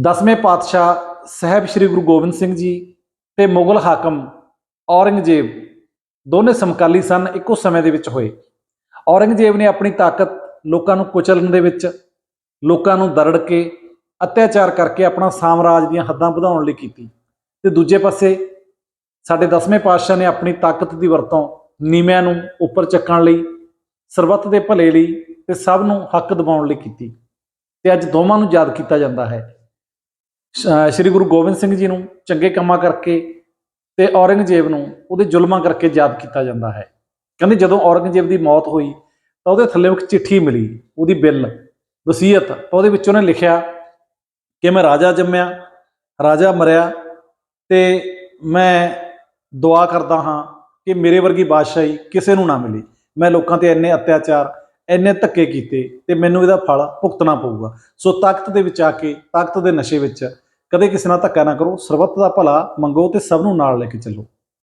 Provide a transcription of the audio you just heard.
ਦਸਵੇਂ ਪਾਤਸ਼ਾਹ ਸਾਹਿਬ ਸ੍ਰੀ ਗੁਰੂ ਗੋਬਿੰਦ ਸਿੰਘ ਜੀ ਤੇ ਮੁਗਲ ਹਾਕਮ ਔਰੰਗਜ਼ੇਬ ਦੋਨੇ ਸਮਕਾਲੀ ਸਨ ਇੱਕੋ ਸਮੇਂ ਦੇ ਵਿੱਚ ਹੋਏ। ਔਰੰਗਜ਼ੇਬ ਨੇ ਆਪਣੀ ਤਾਕਤ ਲੋਕਾਂ ਨੂੰ ਕੁਚਲਣ ਦੇ ਵਿੱਚ, ਲੋਕਾਂ ਨੂੰ ਦਰੜ ਕੇ, ਅਤਿਆਚਾਰ ਕਰਕੇ ਆਪਣਾ ਸਾਮਰਾਜ ਦੀਆਂ ਹੱਦਾਂ ਵਧਾਉਣ ਲਈ ਕੀਤੀ। ਤੇ ਦੂਜੇ ਪਾਸੇ ਸਾਡੇ ਦਸਵੇਂ ਪਾਤਸ਼ਾਹ ਨੇ ਆਪਣੀ ਤਾਕਤ ਦੀ ਵਰਤੋਂ ਨੀਵਿਆਂ ਨੂੰ ਉੱਪਰ ਚੱਕਣ ਲਈ, ਸਰਬੱਤ ਦੇ ਭਲੇ ਲਈ ਤੇ ਸਭ ਨੂੰ ਹੱਕ ਦਿਵਾਉਣ ਲਈ ਕੀਤੀ। ਤੇ ਅੱਜ ਦੋਵਾਂ ਨੂੰ ਯਾਦ ਕੀਤਾ ਜਾਂਦਾ ਹੈ। ਸ਼੍ਰੀ ਗੁਰੂ ਗੋਬਿੰਦ ਸਿੰਘ ਜੀ ਨੂੰ ਚੰਗੇ ਕੰਮਾਂ ਕਰਕੇ ਤੇ ਔਰੰਗਜ਼ੇਬ ਨੂੰ ਉਹਦੇ ਜ਼ੁਲਮਾਂ ਕਰਕੇ ਯਾਦ ਕੀਤਾ ਜਾਂਦਾ ਹੈ। ਕਹਿੰਦੇ ਜਦੋਂ ਔਰੰਗਜ਼ੇਬ ਦੀ ਮੌਤ ਹੋਈ ਤਾਂ ਉਹਦੇ ਥੱਲੇ ਇੱਕ ਚਿੱਠੀ ਮਿਲੀ, ਉਹਦੀ ਬਿੱਲ, ਵਸੀਅਤ, ਤਾਂ ਉਹਦੇ ਵਿੱਚ ਉਹਨੇ ਲਿਖਿਆ ਕਿ ਮੈਂ ਰਾਜਾ ਜੰਮਿਆ, ਰਾਜਾ ਮਰਿਆ ਤੇ ਮੈਂ ਦੁਆ ਕਰਦਾ ਹਾਂ ਕਿ ਮੇਰੇ ਵਰਗੀ ਬਾਦਸ਼ਾਹੀ ਕਿਸੇ ਨੂੰ ਨਾ ਮਿਲੇ। ਮੈਂ ਲੋਕਾਂ ਤੇ ਇੰਨੇ ਅਤਿਆਚਾਰ ਇੰਨੇ ਧੱਕੇ ਕੀਤੇ ਤੇ ਮੈਨੂੰ ਇਹਦਾ ਫਲ ਭੁਗਤਣਾ ਪਊਗਾ। ਸੋ ਤਾਕਤ ਦੇ ਵਿੱਚ ਆ ਕੇ, ਤਾਕਤ ਦੇ ਨਸ਼ੇ ਵਿੱਚ ਕਦੇ ਕਿਸੇ ਨਾਲ ਧੱਕਾ ਨਾ ਕਰੋ। ਸਰਬੱਤ ਦਾ ਭਲਾ ਮੰਗੋ ਤੇ ਸਭ ਨੂੰ ਨਾਲ ਲੈ ਕੇ ਚੱਲੋ।